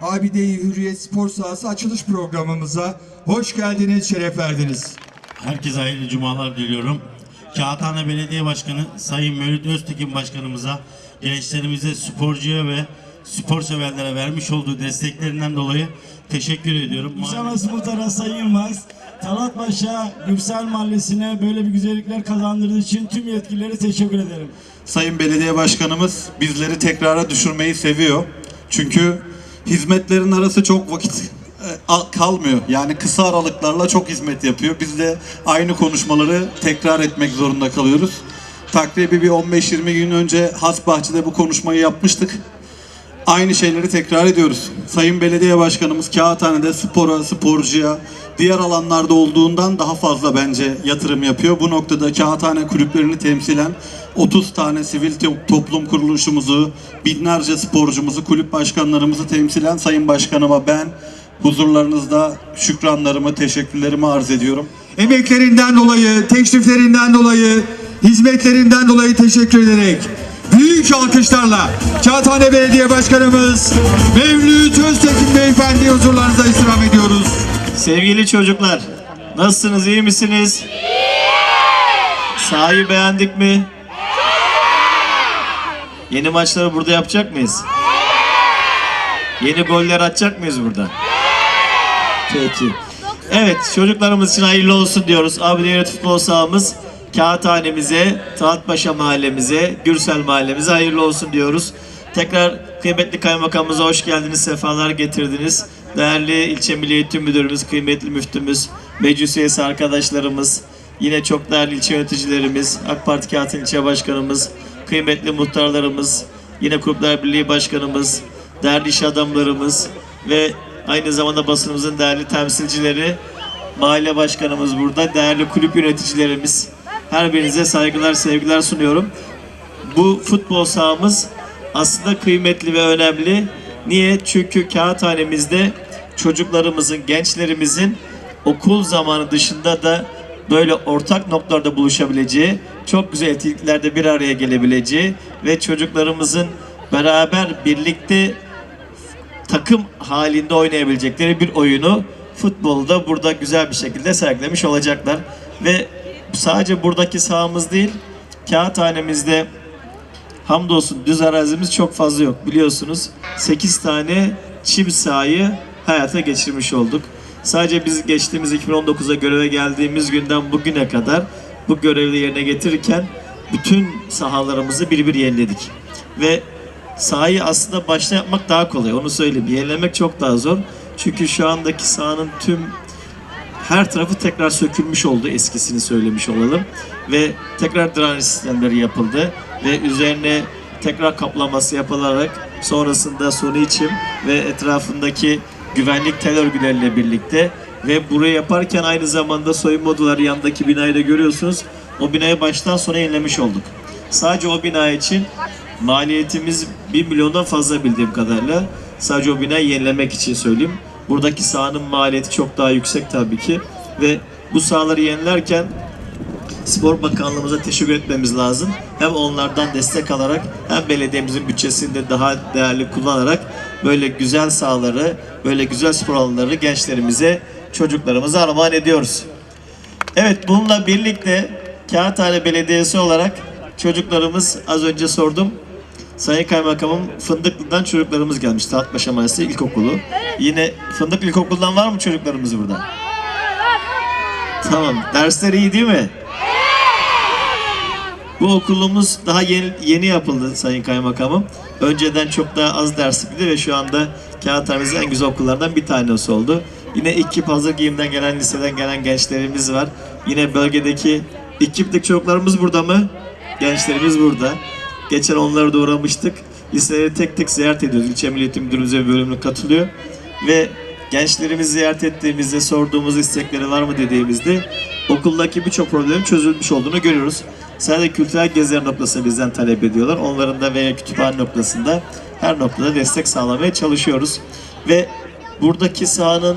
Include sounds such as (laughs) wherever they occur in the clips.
Abide-i Hürriyet Spor Sahası açılış programımıza hoş geldiniz, şeref verdiniz. Herkese hayırlı cumalar diliyorum. Kağıthane Belediye Başkanı Sayın Mevlüt Öztekin Başkanımıza, gençlerimize, sporcuya ve spor severlere vermiş olduğu desteklerinden dolayı teşekkür ediyorum. Şanası Muhtar'a Sayın Yılmaz, Talatpaşa Gürsel Mahallesi'ne böyle bir güzellikler kazandırdığı için tüm yetkilileri teşekkür ederim. Sayın Belediye Başkanımız bizleri tekrara düşürmeyi seviyor. Çünkü hizmetlerin arası çok vakit e, al- kalmıyor. Yani kısa aralıklarla çok hizmet yapıyor. Biz de aynı konuşmaları tekrar etmek zorunda kalıyoruz. Takribi bir 15-20 gün önce Hasbahçe'de bu konuşmayı yapmıştık. Aynı şeyleri tekrar ediyoruz. Sayın Belediye Başkanımız Kağıthane'de spora, sporcuya, diğer alanlarda olduğundan daha fazla bence yatırım yapıyor. Bu noktada Kağıthane kulüplerini temsilen 30 tane sivil to- toplum kuruluşumuzu, binlerce sporcumuzu, kulüp başkanlarımızı temsilen Sayın Başkanıma ben huzurlarınızda şükranlarımı, teşekkürlerimi arz ediyorum. Emeklerinden dolayı, teşriflerinden dolayı, hizmetlerinden dolayı teşekkür ederek büyük alkışlarla Kağıthane Belediye Başkanımız Mevlüt Öztekin Beyefendi huzurlarınıza istirham ediyoruz. Sevgili çocuklar, nasılsınız, iyi misiniz? Sahayı beğendik mi? Yeni maçları burada yapacak mıyız? Yeni goller atacak mıyız burada? Peki. Evet, çocuklarımız için hayırlı olsun diyoruz. Abdülhamit Futbol Sahamız Kağıthane'mize, Talatpaşa Mahallemize, Gürsel Mahallemize hayırlı olsun diyoruz. Tekrar kıymetli kaymakamımıza hoş geldiniz, sefalar getirdiniz. Değerli ilçe Milli Eğitim Müdürümüz, kıymetli müftümüz, meclis üyesi arkadaşlarımız, yine çok değerli ilçe yöneticilerimiz, AK Parti Kağıthane İlçe Başkanımız, kıymetli muhtarlarımız, yine Kulüpler Birliği Başkanımız, değerli iş adamlarımız ve aynı zamanda basınımızın değerli temsilcileri, mahalle başkanımız burada, değerli kulüp yöneticilerimiz, her birinize saygılar, sevgiler sunuyorum. Bu futbol sahamız aslında kıymetli ve önemli. Niye? Çünkü kağıthanemizde çocuklarımızın, gençlerimizin okul zamanı dışında da böyle ortak noktalarda buluşabileceği, çok güzel etkinliklerde bir araya gelebileceği ve çocuklarımızın beraber birlikte takım halinde oynayabilecekleri bir oyunu futbolda burada güzel bir şekilde sergilemiş olacaklar. Ve sadece buradaki sahamız değil, kağıthanemizde hamdolsun düz arazimiz çok fazla yok biliyorsunuz. 8 tane çim sahayı hayata geçirmiş olduk. Sadece biz geçtiğimiz 2019'a göreve geldiğimiz günden bugüne kadar bu görevi yerine getirirken bütün sahalarımızı bir bir yeniledik. Ve sahayı aslında başta yapmak daha kolay onu söyleyeyim. Yenilemek çok daha zor. Çünkü şu andaki sahanın tüm her tarafı tekrar sökülmüş oldu eskisini söylemiş olalım ve tekrar drenaj sistemleri yapıldı ve üzerine tekrar kaplaması yapılarak sonrasında suni içim ve etrafındaki güvenlik tel örgüleriyle birlikte ve burayı yaparken aynı zamanda soyunma odaları yandaki binayı da görüyorsunuz. O binayı baştan sona yenilemiş olduk. Sadece o bina için maliyetimiz 1 milyondan fazla bildiğim kadarıyla. Sadece o binayı yenilemek için söyleyeyim. Buradaki sahanın maliyeti çok daha yüksek tabii ki. Ve bu sahaları yenilerken Spor Bakanlığımıza teşekkür etmemiz lazım. Hem onlardan destek alarak hem belediyemizin bütçesini de daha değerli kullanarak böyle güzel sahaları, böyle güzel spor alanları gençlerimize, çocuklarımıza armağan ediyoruz. Evet bununla birlikte Kağıthane Belediyesi olarak çocuklarımız az önce sordum. Sayın Kaymakamım Fındıklı'dan çocuklarımız gelmiş. Talatpaşa Mahallesi İlkokulu. Yine Fındıklı İlkokulu'ndan var mı çocuklarımız burada? Tamam. Dersler iyi değil mi? Bu okulumuz daha yeni, yeni yapıldı Sayın Kaymakamım. Önceden çok daha az derslikti ve şu anda Kağıthanemizin en güzel okullardan bir tanesi oldu. Yine ekip hazır giyimden gelen, liseden gelen gençlerimiz var. Yine bölgedeki ekipteki çocuklarımız burada mı? Gençlerimiz burada. Geçen onlara da uğramıştık. Liseleri tek tek ziyaret ediyoruz. İlçe Milli Eğitim Müdürümüze bir bölümüne katılıyor. Ve gençlerimizi ziyaret ettiğimizde sorduğumuz istekleri var mı dediğimizde okuldaki birçok problemin çözülmüş olduğunu görüyoruz. Sadece kültürel geziler noktasında bizden talep ediyorlar. Onların da veya kütüphane noktasında her noktada destek sağlamaya çalışıyoruz. Ve buradaki sahanın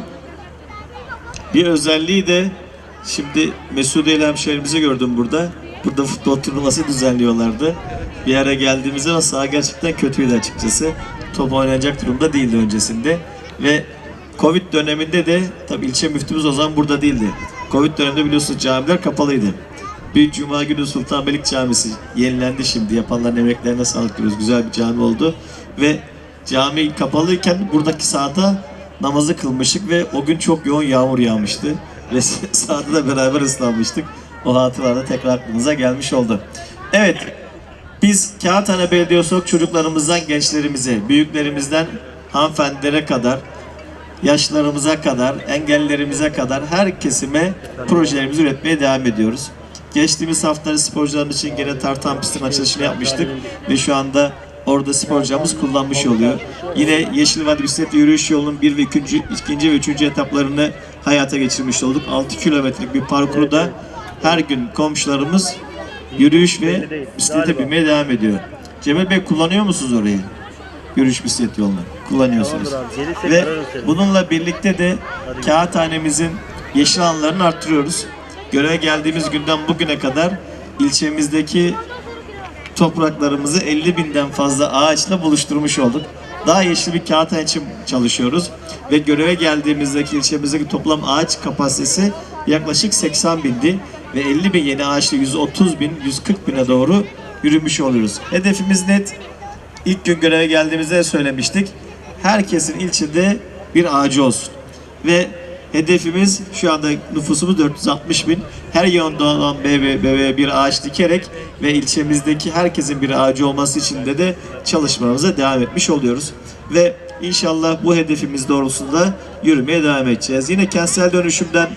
bir özelliği de şimdi Mesude ile hemşehrimizi gördüm burada. Burada futbol turnuvası düzenliyorlardı. Bir ara geldiğimizde o saha gerçekten kötüydü açıkçası. top oynayacak durumda değildi öncesinde. Ve Covid döneminde de tabi ilçe müftümüz o zaman burada değildi. Covid döneminde biliyorsunuz camiler kapalıydı. Bir Cuma günü Sultanbeylik Camisi yenilendi şimdi. Yapanların emeklerine sağlık diyoruz. Güzel bir cami oldu. Ve cami kapalıyken buradaki sahada namazı kılmıştık ve o gün çok yoğun yağmur yağmıştı. Ve (laughs) sahada da beraber ıslanmıştık. O hatıralar da tekrar aklınıza gelmiş oldu. Evet, biz Kağıthane Belediyesi çocuklarımızdan gençlerimize, büyüklerimizden hanımefendilere kadar, yaşlarımıza kadar, engellerimize kadar her kesime projelerimizi üretmeye devam ediyoruz. Geçtiğimiz hafta sporcularımız için gene tartan pistin açılışını yapmıştık ve şu anda orada sporcularımız kullanmış oluyor. Yine Yeşil Vadi Bisiklet Yürüyüş Yolu'nun 1 ve 2. ikinci ve 3. etaplarını hayata geçirmiş olduk. 6 kilometrelik bir parkuru da her gün komşularımız yürüyüş ve bisiklete binmeye devam ediyor. Cemal Bey kullanıyor musunuz orayı? Yürüyüş bisiklet yolunu kullanıyorsunuz. Ve bununla birlikte de kağıthanemizin yeşil alanlarını arttırıyoruz. Göreve geldiğimiz günden bugüne kadar ilçemizdeki topraklarımızı 50 binden fazla ağaçla buluşturmuş olduk. Daha yeşil bir kağıthane için çalışıyoruz. Ve göreve geldiğimizdeki ilçemizdeki toplam ağaç kapasitesi yaklaşık 80 bindi. Ve 50 bin yeni ağaçla 130 bin, 140 bine doğru yürümüş oluyoruz. Hedefimiz net. İlk gün göreve geldiğimizde de söylemiştik. Herkesin ilçede bir ağacı olsun. Ve hedefimiz şu anda nüfusumuz 460 bin. Her yılda olan BB, BB bir ağaç dikerek ve ilçemizdeki herkesin bir ağacı olması için de de çalışmalarımıza devam etmiş oluyoruz. Ve inşallah bu hedefimiz doğrultusunda yürümeye devam edeceğiz. Yine kentsel dönüşümden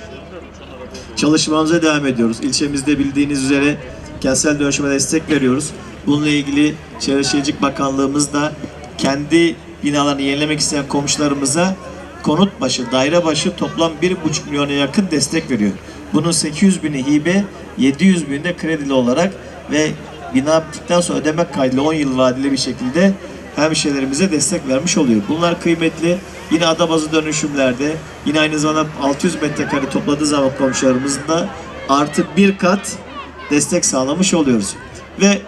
çalışmamıza devam ediyoruz. İlçemizde bildiğiniz üzere kentsel dönüşüme destek veriyoruz. Bununla ilgili Çevre Şehircilik Bakanlığımız da kendi binalarını yenilemek isteyen komşularımıza konut başı, daire başı toplam 1,5 milyona yakın destek veriyor. Bunun 800 bini hibe, 700 bini de kredili olarak ve bina bittikten sonra ödeme kaydıyla 10 yıl vadeli bir şekilde hemşehrilerimize destek vermiş oluyor. Bunlar kıymetli. Yine ada bazı dönüşümlerde yine aynı zamanda 600 metrekare topladığı zaman komşularımızın da artık bir kat destek sağlamış oluyoruz. Ve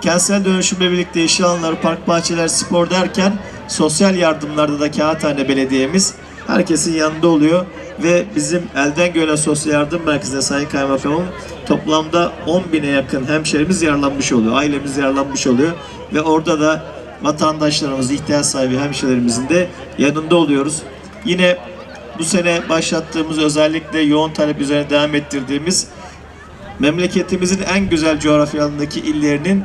kentsel dönüşümle birlikte yeşil alanlar, park bahçeler, spor derken sosyal yardımlarda da Kağıthane Belediye'miz herkesin yanında oluyor ve bizim elden gelen sosyal yardım merkezinde Sayın Kaymakamım toplamda 10 bine yakın hemşerimiz yararlanmış oluyor, ailemiz yararlanmış oluyor ve orada da vatandaşlarımız, ihtiyaç sahibi hemşehrilerimizin de yanında oluyoruz. Yine bu sene başlattığımız özellikle yoğun talep üzerine devam ettirdiğimiz memleketimizin en güzel coğrafyalarındaki illerinin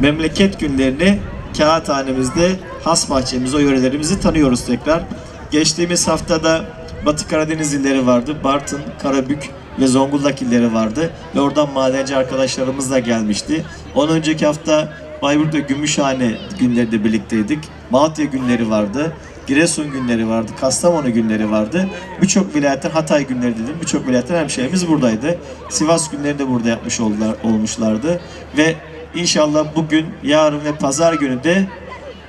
memleket günlerini kağıthanemizde has bahçemiz, o yörelerimizi tanıyoruz tekrar. Geçtiğimiz haftada Batı Karadeniz illeri vardı. Bartın, Karabük ve Zonguldak illeri vardı. Ve oradan madenci arkadaşlarımız da gelmişti. Ondan önceki hafta Bayburt ve Gümüşhane günleri de birlikteydik. Malatya günleri vardı. Giresun günleri vardı, Kastamonu günleri vardı. Birçok vilayetten Hatay günleri dedim. Birçok vilayetten hemşehrimiz buradaydı. Sivas günleri de burada yapmış oldular, olmuşlardı. Ve inşallah bugün, yarın ve pazar günü de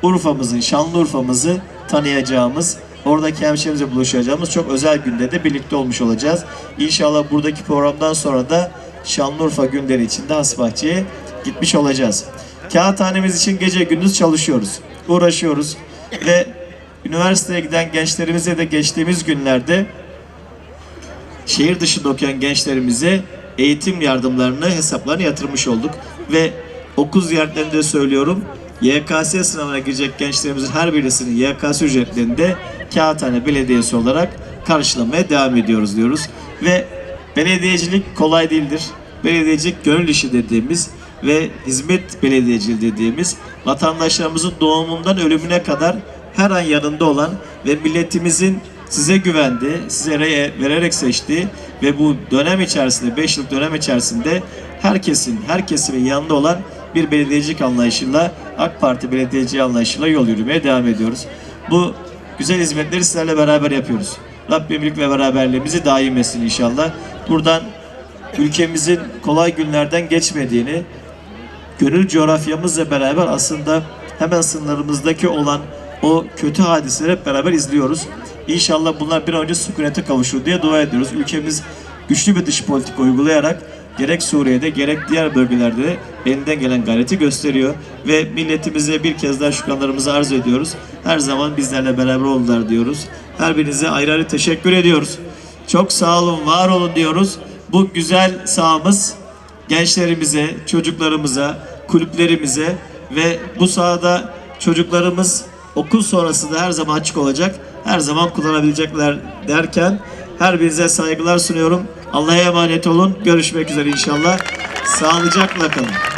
Urfa'mızın, Şanlıurfa'mızı tanıyacağımız, oradaki hemşehrimizle buluşacağımız çok özel günde de birlikte olmuş olacağız. İnşallah buradaki programdan sonra da Şanlıurfa günleri içinde Hasbahçe'ye gitmiş olacağız. Kağıthanemiz için gece gündüz çalışıyoruz, uğraşıyoruz ve üniversiteye giden gençlerimize de geçtiğimiz günlerde şehir dışında okuyan gençlerimize eğitim yardımlarını hesaplarına yatırmış olduk ve okul ziyaretlerinde söylüyorum YKS sınavına girecek gençlerimizin her birisinin YKS ücretlerini de Kağıthane Belediyesi olarak karşılamaya devam ediyoruz diyoruz. Ve belediyecilik kolay değildir. Belediyecilik gönül işi dediğimiz ve hizmet belediyeciliği dediğimiz vatandaşlarımızın doğumundan ölümüne kadar her an yanında olan ve milletimizin size güvendi, size re- vererek seçtiği ve bu dönem içerisinde, 5 yıllık dönem içerisinde herkesin, her kesimin yanında olan bir belediyecilik anlayışıyla, AK Parti belediyecilik anlayışıyla yol yürümeye devam ediyoruz. Bu güzel hizmetleri sizlerle beraber yapıyoruz. Rabbim birlik ve beraberliğimizi daim etsin inşallah. Buradan ülkemizin kolay günlerden geçmediğini, gönül coğrafyamızla beraber aslında hemen sınırlarımızdaki olan o kötü hadiseleri hep beraber izliyoruz. İnşallah bunlar bir an önce sükunete kavuşur diye dua ediyoruz. Ülkemiz güçlü bir dış politika uygulayarak gerek Suriye'de gerek diğer bölgelerde de elinden gelen gayreti gösteriyor. Ve milletimize bir kez daha şükranlarımızı arz ediyoruz. Her zaman bizlerle beraber oldular diyoruz. Her birinize ayrı ayrı teşekkür ediyoruz. Çok sağ olun, var olun diyoruz. Bu güzel sahamız gençlerimize, çocuklarımıza, kulüplerimize ve bu sahada çocuklarımız okul sonrası da her zaman açık olacak. Her zaman kullanabilecekler derken her birinize saygılar sunuyorum. Allah'a emanet olun. Görüşmek üzere inşallah. Sağlıcakla kalın.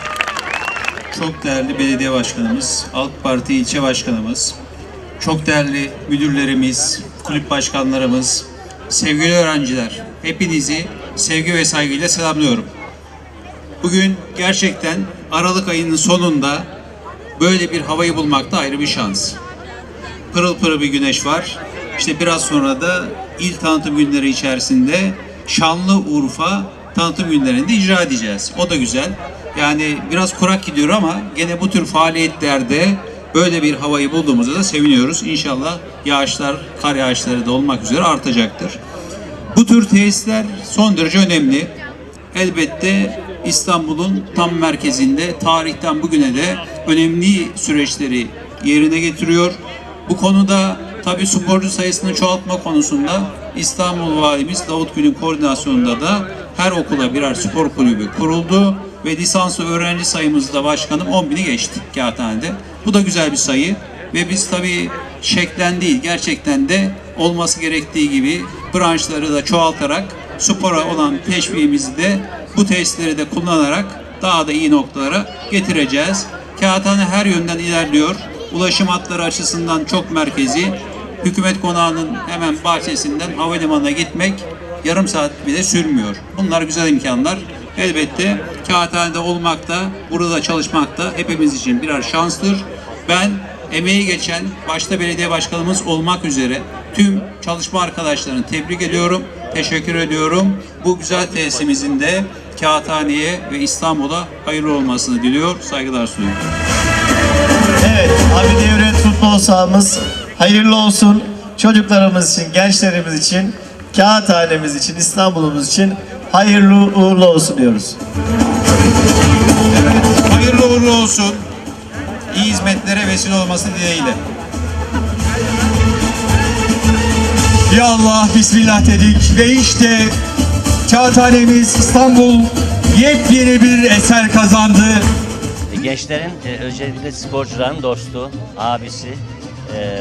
Çok değerli belediye başkanımız, Halk Parti ilçe başkanımız, çok değerli müdürlerimiz, kulüp başkanlarımız, sevgili öğrenciler, hepinizi sevgi ve saygıyla selamlıyorum. Bugün gerçekten Aralık ayının sonunda böyle bir havayı bulmakta ayrı bir şans. Pırıl pırıl bir güneş var. İşte biraz sonra da il tanıtım günleri içerisinde Şanlıurfa tanıtım günlerinde icra edeceğiz. O da güzel. Yani biraz kurak gidiyor ama gene bu tür faaliyetlerde böyle bir havayı bulduğumuzda da seviniyoruz. İnşallah yağışlar, kar yağışları da olmak üzere artacaktır. Bu tür tesisler son derece önemli. Elbette İstanbul'un tam merkezinde tarihten bugüne de önemli süreçleri yerine getiriyor. Bu konuda tabii sporcu sayısını çoğaltma konusunda İstanbul Valimiz Davut Gül'ün koordinasyonunda da her okula birer spor kulübü kuruldu ve lisanslı öğrenci sayımız da başkanım 10 bini geçti Kağıthane'de. Bu da güzel bir sayı ve biz tabii şeklen değil gerçekten de olması gerektiği gibi branşları da çoğaltarak spora olan teşviğimizi de bu tesisleri de kullanarak daha da iyi noktalara getireceğiz. Kağıthane her yönden ilerliyor. Ulaşım hatları açısından çok merkezi. Hükümet konağının hemen bahçesinden havalimanına gitmek yarım saat bile sürmüyor. Bunlar güzel imkanlar. Elbette Kağıthane'de olmak da, burada çalışmak da hepimiz için birer şanstır. Ben emeği geçen başta belediye başkanımız olmak üzere tüm çalışma arkadaşlarını tebrik ediyorum. Teşekkür ediyorum. Bu güzel tesisimizin de Kağıthane'ye ve İstanbul'a hayırlı olmasını diliyor. Saygılar sunuyorum. Evet, Abide Hürriyet futbol sahamız hayırlı olsun. Çocuklarımız için, gençlerimiz için, kağıthanemiz için, İstanbul'umuz için hayırlı uğurlu olsun diyoruz. Uğurlu olsun. İyi hizmetlere vesile olması dileğiyle. Ya Allah Bismillah dedik ve işte Kağıthanemiz İstanbul yepyeni bir eser kazandı. Gençlerin e, özellikle sporcuların dostu, abisi e,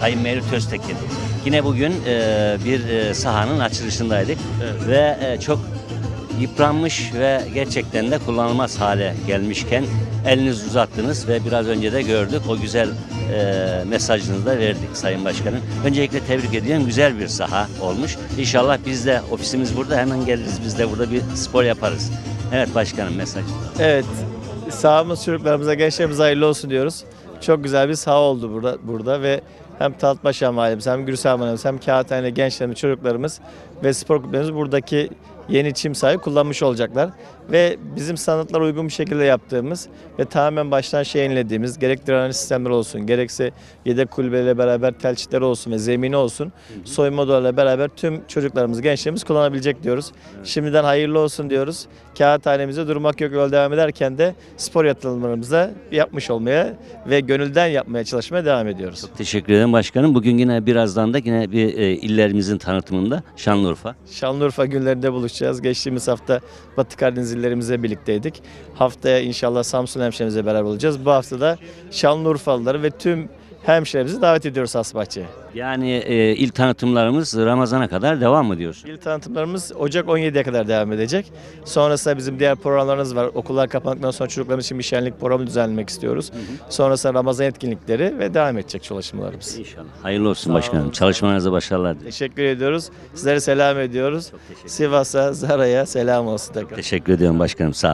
Sayın Mevlüt Öztekin. Yine bugün e, bir e, sahanın açılışındaydık ve e, çok yıpranmış ve gerçekten de kullanılmaz hale gelmişken elinizi uzattınız ve biraz önce de gördük o güzel e, mesajınızı da verdik Sayın Başkanım. Öncelikle tebrik ediyorum. Güzel bir saha olmuş. İnşallah biz de ofisimiz burada hemen geliriz. Biz de burada bir spor yaparız. Evet başkanım mesaj. Evet, sahamız çocuklarımıza, gençlerimize hayırlı olsun diyoruz. Çok güzel bir saha oldu burada, burada ve hem Talatpaşa Mahallemiz, hem Gürsel Mahallemiz, hem Kağıthane gençlerimiz, çocuklarımız ve spor kulüplerimiz buradaki yeni çim sahayı kullanmış olacaklar. Ve bizim sanatlara uygun bir şekilde yaptığımız ve tamamen baştan şey yenilediğimiz gerek direnç sistemleri olsun, gerekse yedek kulübeyle beraber telçitleri olsun ve zemini olsun, soyunma odalarıyla beraber tüm çocuklarımız, gençlerimiz kullanabilecek diyoruz. Şimdiden hayırlı olsun diyoruz. Kağıthanemize durmak yok yol devam ederken de spor yatırımlarımıza yapmış olmaya ve gönülden yapmaya çalışmaya devam ediyoruz. Teşekkür ederim başkanım. Bugün yine birazdan da yine bir e, illerimizin tanıtımında Şanlıurfa. Şanlıurfa günlerinde buluşacağız. Geçtiğimiz hafta Batı Karadeniz illerimizle birlikteydik. Haftaya inşallah Samsun hemşehrimizle beraber olacağız. Bu hafta da Şanlıurfalıları ve tüm hemşehrilerimizi davet ediyoruz Hasbahçe'ye. Yani e, il tanıtımlarımız Ramazan'a kadar devam mı diyorsun? İl tanıtımlarımız Ocak 17'ye kadar devam edecek. Sonrasında bizim diğer programlarımız var. Okullar kapandıktan sonra çocuklarımız için bir şenlik programı düzenlemek istiyoruz. Sonrasında Ramazan etkinlikleri ve devam edecek çalışmalarımız. İnşallah. Hayırlı olsun başkanım. Çalışmalarınıza başarılar dilerim. Teşekkür ediyoruz. Sizlere selam ediyoruz. Sivas'a, Zara'ya selam olsun tekrar. Teşekkür ediyorum başkanım. Sağ olun.